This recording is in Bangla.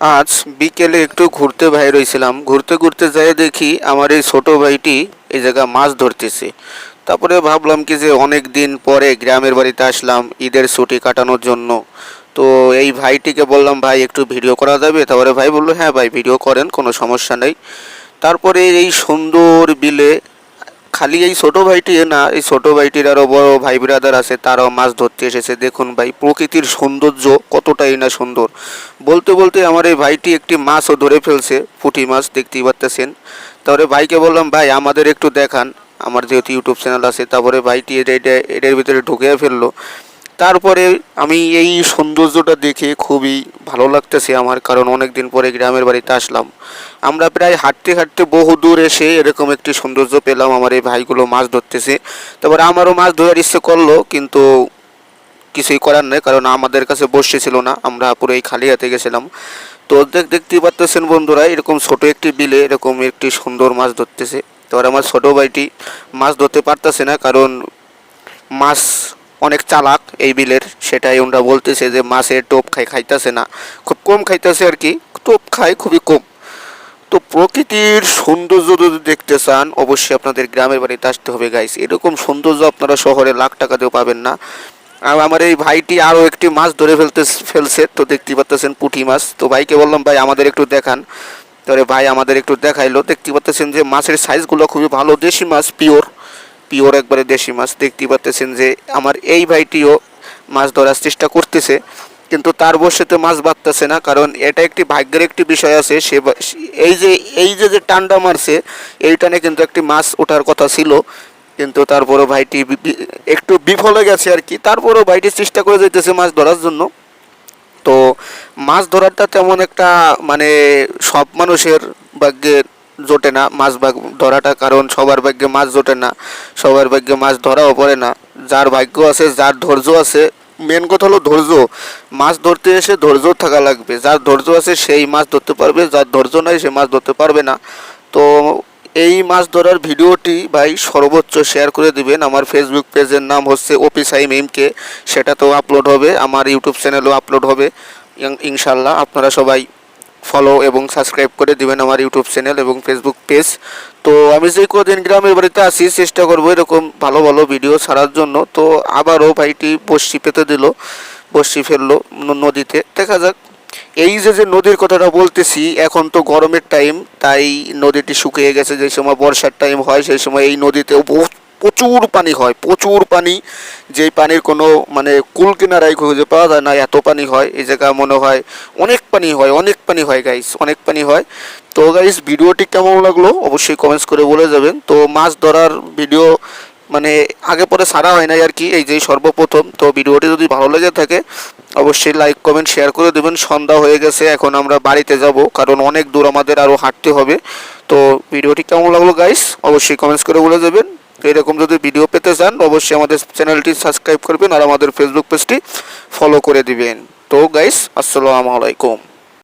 আজ বিকেলে একটু ঘুরতে বাইর হয়েছিলাম। ঘুরতে ঘুরতে যাই দেখি আমার এই ছোট ভাইটি এই জায়গা মাছ ধরতেছে। তারপরে ভাবলাম কি যে অনেক দিন পরে গ্রামের বাড়িতে আসলাম, ঈদের ছুটি কাটানোর জন্য। তো এই ভাইটিকে বললাম, ভাই, একটু ভিডিও করা যাবে? তারপরে ভাই বলল হ্যাঁ ভাই, ভিডিও করেন, কোনো সমস্যা নেই। তারপরে এই সুন্দর বিলে খালি এই ছোটো ভাইটি না, এই ছোটো ভাইটির আরও বড় ভাই ব্রাদার আছে, তারাও মাছ ধরতে এসেছে। দেখুন ভাই, প্রকৃতির সৌন্দর্য কতটাই না সুন্দর। বলতে বলতে আমার এই ভাইটি একটি মাছও ধরে ফেলছে, পুঁটি মাছ দেখতেই পারতেছেন। তারপরে ভাইকে বললাম, ভাই, আমাদের একটু দেখান। আমার যেহেতু ইউটিউব চ্যানেল আছে, তারপরে ভাইটি এটা এটা এটার ভিতরে ঢুকে ফেলল। তারপরে আমি এই সৌন্দর্যটা দেখে খুবই ভালো লাগতেছে আমার, কারণ অনেক দিন পরে গ্রামের বাড়িতে আসলাম। আমরা প্রায় হাঁটতে হাঁটতে বহু দূর এসে এরকম একটি সৌন্দর্য পেলাম, আমার এই ভাইগুলো মাছ ধরতেছে। তারপরে আমারও মাছ ধরার ইচ্ছে করল, কিন্তু কিছুই করার নেই, কারণ আমাদের কাছে বসে ছিল না। আমরা পুরো এই খালি হাতে গেছিলাম। তো দেখ, দেখতেই পারতেছেন বন্ধুরা, এরকম ছোট একটি বিলে এরকম একটি সুন্দর মাছ ধরতেছে। তারপরে আমার ছোটো ভাইটি মাছ ধরতে পারতেছে না, কারণ মাছ অনেক চালাক এই বিলের, সেটাই ওনারা বলতেছে যে মাছের টোপ খাই খাইতেছে না। খুব কম খাইতেছে আর কি, টোপ খায় খুবই কম। তো প্রকৃতির সৌন্দর্য যদি দেখতে চান, অবশ্যই আপনাদের গ্রামের বাড়িতে আসতে হবে গাইস এরকম সৌন্দর্য আপনারা শহরে লাখ টাকা দিয়েও পাবেন না। আর আমার এই ভাইটি আরও একটি মাছ ধরে ফেলতে ফেলছে, তো দেখতে পাচ্ছেন পুঁটি মাছ। তো ভাইকে বললাম, ভাই, আমাদের একটু দেখান। তাহলে ভাই আমাদের একটু দেখাইলো দেখতে পাচ্ছেন যে মাছের সাইজগুলো খুবই ভালো, দেশি মাছ পিওর পিওর একবারে দেশি মাছ দেখতে পাচ্ছেন যে আমার এই ভাইটিও মাছ ধরার চেষ্টা করতেছে, কিন্তু তার বসেতে মাছ বাঁধতেছে না, কারণ এটা একটি ভাগ্যের একটি বিষয় আছে, সে এই যে এই যে যে টান্ডা মারছে এই টানে কিন্তু একটি মাছ ওঠার কথা ছিল, কিন্তু তারপরও ভাইটি একটু বিফলে গেছে আর কি, তারপরও ভাইটি চেষ্টা করে যেতেছে মাছ ধরার জন্য। তো মাছ ধরাটা তেমন একটা মানে সব মানুষের ভাগ্যে জোটে না, মাছ ধরাটা কারণ সবার ভাগ্যে মাছ জোটে না, সবার ভাগ্যে মাছ ধরাও পড়ে না। যার ভাগ্য আছে, যার ধৈর্য আছে মেন কথা হলো ধৈর্য। মাছ ধরতে এসে ধৈর্য থাকা লাগবে। যার ধৈর্য আছে, সেই মাছ ধরতে পারবে, যার ধৈর্য নাই, সে মাছ ধরতে পারবে না। তো এই মাছ ধরার ভিডিওটি ভাই সর্বোচ্চ শেয়ার করে দিবেন। আমার ফেসবুক পেজের নাম হচ্ছে ওপিসাই মিমকে সেটাতেও আপলোড হবে, আমার ইউটিউব চ্যানেলেও আপলোড হবে। ইনশাল্লাহ আপনারা সবাই ফলো এবং সাবস্ক্রাইব করে দিবেন আমার ইউটিউব চ্যানেল এবং ফেসবুক পেজ তো আমি যে কদিন গ্রামের বাড়িতে আসি চেষ্টা করব এরকম ভালো ভালো ভিডিও ছাড়ার জন্য। তো আবারও ভাইটি বসি পেতে দিল বসি ফেলল নদীতে। দেখা যাক, এই যে যে নদীর কথাটা বলতেছি, এখন তো গরমের টাইম তাই নদীটি শুকিয়ে গেছে, যে সময় বর্ষার টাইম হয়, সেই সময় এই নদীতে প্রচুর পানি হয়, প্রচুর পানি। যেই পানির কোনো মানে কুল কিনারায় খুঁজে পাওয়া যায় না, এত পানি হয়, এই জায়গা মনে হয় অনেক পানি হয়, অনেক পানি হয় গাইস অনেক পানি হয়। তো গাইস ভিডিওটি কেমন লাগল অবশ্যই কমেন্টস করে বলে যাবেন। তো মাছ ধরার ভিডিও মানে আগে পরে সারা হয় নাই আর কি, এই যে সর্বপ্রথম। তো ভিডিওটি যদি ভালো লেগে থাকে, অবশ্যই লাইক কমেন্ট শেয়ার করে দেবেন। সন্ধ্যা হয়ে গেছে, এখন আমরা বাড়িতে যাব, কারণ অনেক দূর আমাদের আরও হাঁটতে হবে। তো ভিডিওটি কেমন লাগল গাইস অবশ্যই কমেন্টস করে বলে দেবেন তো এরকম যদি ভিডিও পেতে চান, অবশ্যই আমাদের চ্যানেলটি সাবস্ক্রাইব করবেন আর আমাদের ফেসবুক পেজটি ফলো করে দিবেন। তো গাইস আসসালামু আলাইকুম।